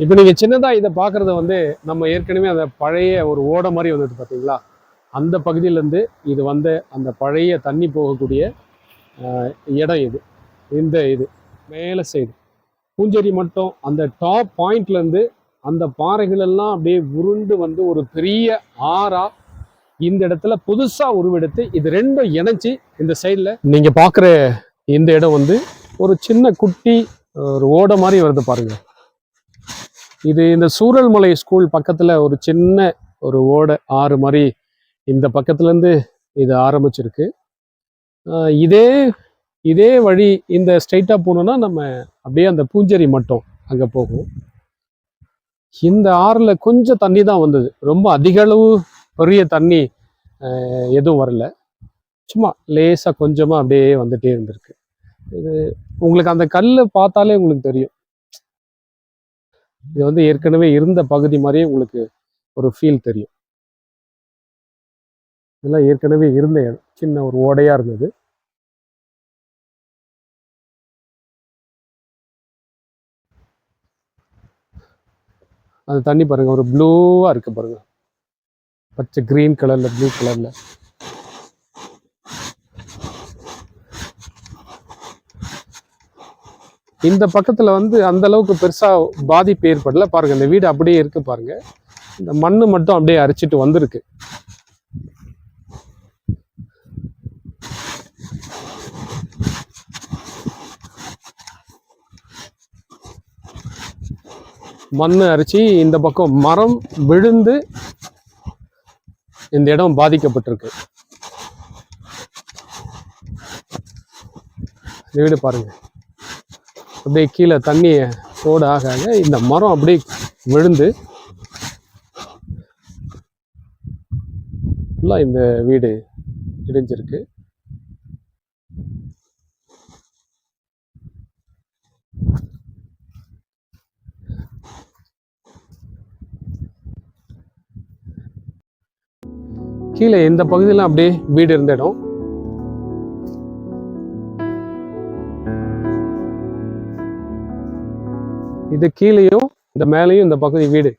இப்போ நீங்கள் சின்னதாக இதை பார்க்குறது வந்து நம்ம ஏற்கனவே அந்த பழைய ஒரு ஓடை மாதிரி வந்துட்டு பார்த்தீங்களா அந்த பகுதியிலேருந்து இது வந்து அந்த பழைய தண்ணி போகக்கூடிய இடம் இது. இந்த இது. மேலே சைடு. பூஞ்செடி மட்டும் அந்த டாப் பாயிண்ட்லேருந்து அந்த பாறைகளெல்லாம் அப்படியே உருண்டு வந்து ஒரு பெரிய ஆறாக இந்த இடத்துல புதுசாக உருவெடுத்து இது ரெண்டும் இணைச்சி இந்த சைடில் நீங்கள் பார்க்குற இந்த இடம் வந்து ஒரு சின்ன குட்டி ஒரு ஓடை மாதிரி வருது பாருங்கள் இது இந்த சூரல்மலை ஸ்கூல் பக்கத்தில் ஒரு சின்ன ஒரு ஓடை ஆறு மாதிரி இந்த பக்கத்துலேருந்து இது ஆரம்பிச்சிருக்கு. இதே இதே வழி இந்த ஸ்ட்ரைட்டாக போகணுன்னா நம்ம அப்படியே அந்த பூஞ்செரி மட்டும் அங்கே போகும். இந்த ஆறில் கொஞ்சம் தண்ணி தான் வந்தது. ரொம்ப அதிக அளவு பெரிய தண்ணி எதுவும் வரல. சும்மா லேசாக கொஞ்சமாக அப்படியே வந்துகிட்டே இருந்திருக்கு. இது உங்களுக்கு அந்த கல்லை பார்த்தாலே உங்களுக்கு தெரியும். இது வந்து ஏற்கனவே இருந்த பகுதி மாதிரியே உங்களுக்கு ஒரு ஃபீல் தெரியும். இதெல்லாம் ஏற்கனவே இருந்த இடம். சின்ன ஒரு ஓடையா இருந்தது. அந்த தண்ணி பாருங்க. ஒரு ப்ளூவாக இருக்கு பாருங்க. பச்சை கிரீன் கலர்ல ப்ளூ கலர்ல இந்த பக்கத்தில் வந்து அந்த அளவுக்கு பெருசாக பாதிப்பு ஏற்படல. பாருங்க இந்த வீடு அப்படியே இருக்கு பாருங்க. இந்த மண்ணு மட்டும் அப்படியே அரிச்சிட்டு வந்திருக்கு. மண் அரிச்சு இந்த பக்கம் மரம் விழுந்து இந்த இடம் பாதிக்கப்பட்டிருக்கு. இந்த வீடு பாருங்கள் அப்படியே கீழே தண்ணி ஓட ஆக ஆக இந்த மரம் அப்படியே விழுந்து ஃபுல்லாக இந்த வீடு இடிஞ்சிருக்கு. கீழே இந்த பகுதியெல்லாம் அப்படியே வீடு இருந்த இடம். இது கீழேயும் இந்த மேலேயும் இந்த பகுதி வீடு.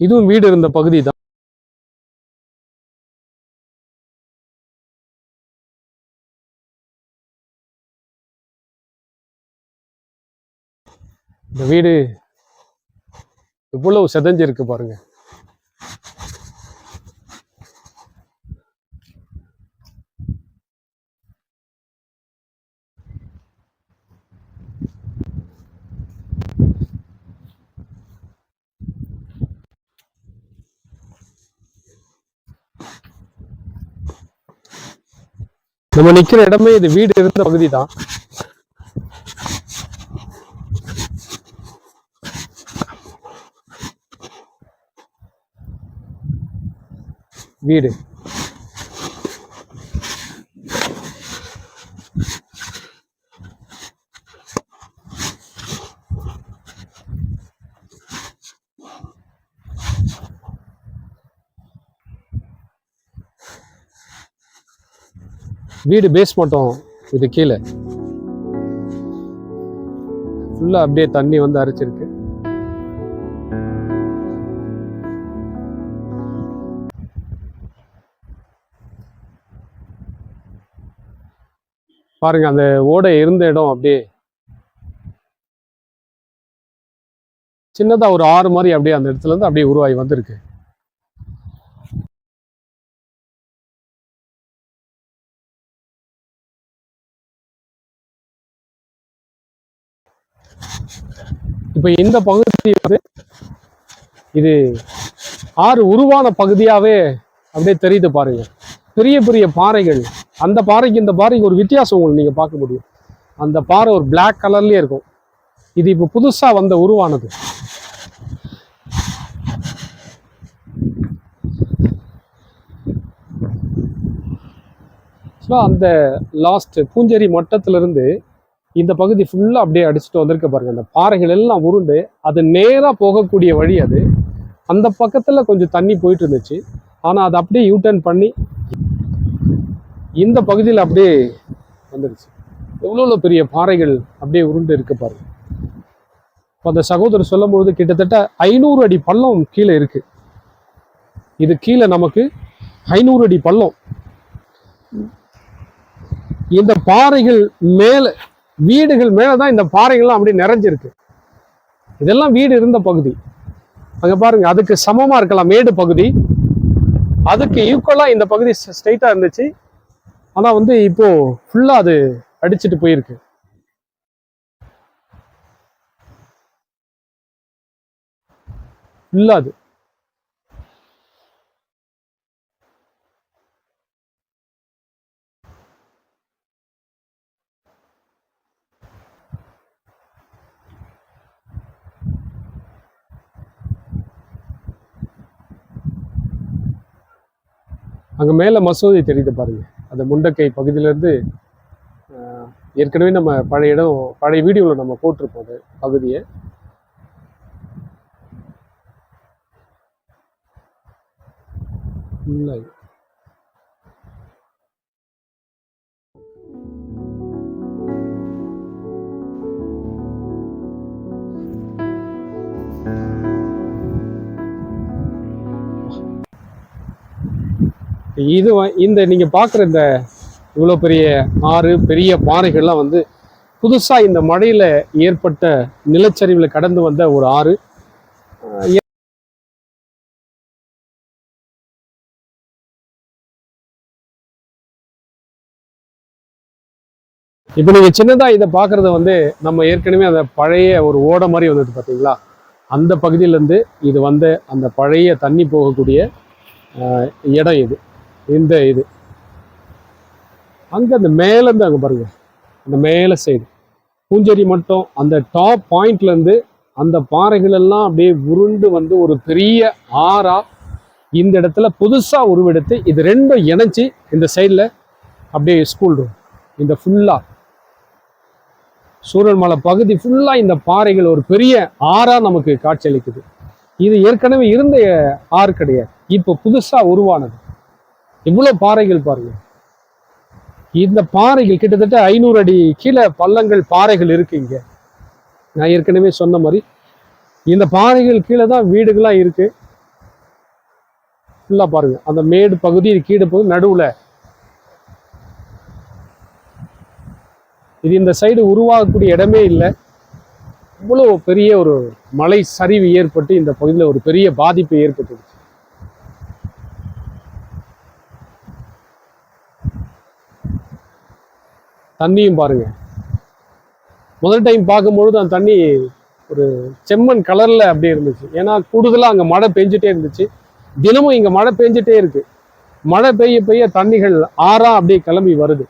இதுவும் வீடு இருந்த பகுதி தான். இந்த வீடு இவ்வளவு செதஞ்சிருக்கு பாருங்க. நம்ம நிக்கிற இடமே இது வீடு இருந்த பகுதி தான் வீடு. வீடு பேஸ் மட்டும் இது கீழே. ஃபுல்லா அப்படியே தண்ணி வந்து அரைச்சிருக்கு. பாருங்க அந்த ஓடை இருந்த இடம் அப்படியே. சின்னதா ஒரு ஆறு மாதிரி அப்படியே அந்த இடத்துல இருந்து அப்படியே உருவாகி வந்திருக்கு. இப்போ இந்த பகுதி வந்து இது ஆறு உருவான பகுதியாகவே அப்படியே தெரியுது பாருங்க. பெரிய பெரிய பாறைகள். அந்த பாறைக்கு இந்த பாறைக்கு ஒரு வித்தியாசம் உங்களுக்கு நீங்கள் பார்க்க முடியும். அந்த பாறை ஒரு பிளாக் கலர்லேயே இருக்கும். இது இப்போ புதுசாக வந்த உருவானது. ஸோ அந்த லாஸ்ட் பூஞ்சேரி மட்டத்திலிருந்து இந்த பகுதி ஃபுல்லாக அப்படியே அடிச்சுட்டு வந்திருக்க பாருங்க. அந்த பாறைகள் எல்லாம் உருண்டு அது நேராக போகக்கூடிய வழி அது. அந்த பக்கத்தில் கொஞ்சம் தண்ணி போயிட்டு இருந்துச்சு. ஆனால் அதை அப்படியே யூட்டர்ன் பண்ணி இந்த பகுதியில் அப்படியே வந்துடுச்சு எவ்வளோ பெரிய பாறைகள் அப்படியே உருண்டு இருக்கு பாருங்க. இப்போ அந்த சகோதரர் சொல்லும்பொழுது கிட்டத்தட்ட ஐநூறு அடி பள்ளம் கீழே இருக்கு. இது கீழே நமக்கு ஐநூறு அடி பள்ளம். இந்த பாறைகள் மேலே வீடுகள் மேலே தான் இந்த பாறைகள்லாம் அப்படியே நிறைஞ்சிருக்கு. இதெல்லாம் வீடு இருந்த பகுதி. அங்கே பாருங்க அதுக்கு சமமாக இருக்கலாம் மேடு பகுதி. அதுக்கு ஈக்குவலாக இந்த பகுதி ஸ்ட்ரைட்டாக இருந்துச்சு. ஆனால் வந்து இப்போ ஃபுல்லாக அது அடிச்சிட்டு போயிருக்கு. இல்லாது அங்கே மேலே மசூதி தெரியுது பாருங்கள் அந்த முண்டக்கை பகுதியிலேருந்து ஏற்கனவே நம்ம பழைய இடம் பழைய வீடியோவில் நம்ம போட்டிருப்போம் அது பகுதியை. இல்லை இது. இந்த நீங்க பார்க்குற இந்த இவ்வளோ பெரிய ஆறு பெரிய பாறைகள்லாம் வந்து புதுசா இந்த மழையில ஏற்பட்ட நிலச்சரிவுல கடந்து வந்த ஒரு ஆறு இப்போ நீங்க சின்னதா இதை பார்க்கறது வந்து நம்ம ஏற்கனவே அந்த பழைய ஒரு ஓடை மாதிரி வந்துட்டு பார்த்தீங்களா அந்த பகுதியிலேருந்து இது வந்து அந்த பழைய தண்ணி போகக்கூடிய இடம் இது இந்த இது. அங்கே அந்த மேலேருந்து அங்கே பாருங்க. அந்த மேலே சைடு பூஞ்செடி மட்டும் அந்த டாப் பாயிண்ட்லேருந்து அந்த பாறைகள் எல்லாம் அப்படியே உருண்டு வந்து ஒரு பெரிய ஆறா இந்த இடத்துல புதுசாக உருவெடுத்து இது ரெண்டும் இணைச்சி இந்த சைடில் அப்படியே ஸ்கூல் ரூம் இந்த ஃபுல்லாக சூரன்மலை பகுதி ஃபுல்லாக இந்த பாறைகள் ஒரு பெரிய ஆறாக நமக்கு காட்சியளிக்குது இது ஏற்கனவே இருந்த ஆறு கிடையாது. இப்போ புதுசாக உருவானது. இவ்வளோ பாறைகள் பாருங்க. இந்த பாறைகள் கிட்டத்தட்ட ஐநூறு அடி கீழே பள்ளங்கள் பாறைகள் இருக்கு இங்கே. நான் ஏற்கனவே சொன்ன மாதிரி இந்த பாறைகள் கீழே தான் வீடுகளாக இருக்கு. ஃபுல்லாக பாருங்க. அந்த மேடு பகுதி கீழே பகுதி நடுவில். இது இந்த சைடு உருவாகக்கூடிய இடமே இல்லை. இவ்வளோ பெரிய ஒரு மலை சரிவு ஏற்பட்டு இந்த பகுதியில் ஒரு பெரிய பாதிப்பு ஏற்பட்டுடுச்சு. தண்ணியும் பாருங்க. முதல் டைம் பார்க்கும்பொழுது அந்த தண்ணி ஒரு செம்மண் கலரில் அப்படியே இருந்துச்சு. ஏன்னா கூடுதலாக அங்கே மழை பெஞ்சிட்டே இருந்துச்சு. தினமும் இங்கே மழை பெஞ்சிட்டே இருக்குது மழை பெய்ய பெய்ய தண்ணிகள் ஆறா அப்படியே கிளம்பி வருது.